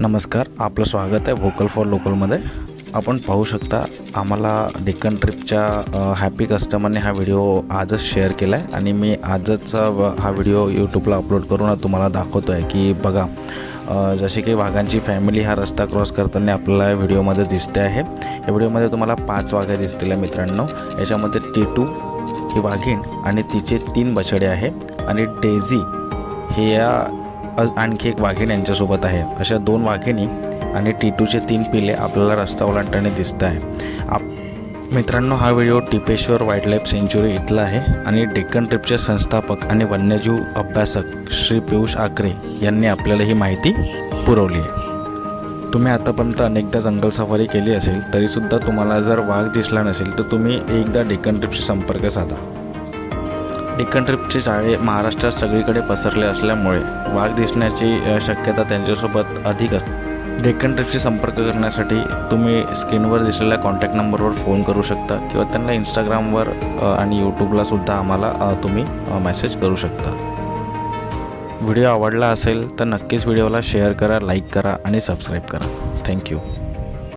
नमस्कार आपलं स्वागत आहे व्होकल फॉर लोकलमध्ये आपण पाहू शकता आम्हाला डेक्कन ट्रिपच्या हॅपी कस्टमरने हा व्हिडिओ आजच शेअर केला आहे आणि मी आजच व- हा व्हिडिओ यूट्यूबला अपलोड करून तुम्हाला दाखवतो आहे की बघा जसे जशी की वाघांची फॅमिली हा रस्ता क्रॉस करताना आपल्याला या व्हिडिओमध्ये दिसते आहे. या व्हिडिओमध्ये तुम्हाला पाच वाघ्या दिसतील आहे मित्रांनो. याच्यामध्ये टिटू ही वाघीण आणि तिचे तीन बछडे आहे. आणि डेझी हे या आणखी एक वाघीण यांच्यासोबत आहे. अशा दोन वाघिणी आणि टिटूचे तीन पिले आपल्याला रस्ता ओलांडताना दिसत आहे. आप मित्रांनो हा व्हिडिओ टिपेश्वर वाईल्डलाईफ सेंच्युरी इथला आहे आणि डेक्कन ट्रिपचे संस्थापक आणि वन्यजीव अभ्यासक श्री पियुष आकरे यांनी आपल्याला ही माहिती पुरवली आहे. तुम्ही आतापर्यंत अनेकदा जंगल सफारी केली असेल तरीसुद्धा तुम्हाला जर वाघ दिसला नसेल तर तुम्ही एकदा डेक्कन ट्रिपशी संपर्क साधा. डेक्कन ट्रिपचे जाळे महाराष्ट्रात सगळीकडे पसरले असल्यामुळे वाघ दिसण्याची शक्यता त्यांच्यासोबत अधिक असते. डेक्कन ट्रिपशी संपर्क करण्यासाठी तुम्ही स्क्रीनवर दिसलेल्या कॉन्टॅक्ट नंबरवर फोन करू शकता किंवा त्यांना इंस्टाग्रामवर आणि यूट्यूबला सुद्धा आम्हाला तुम्ही मेसेज करू शकता. व्हिडिओ आवडला असेल तर नक्कीच व्हिडिओला शेअर करा लाईक करा आणि सबस्क्राईब करा. थँक्यू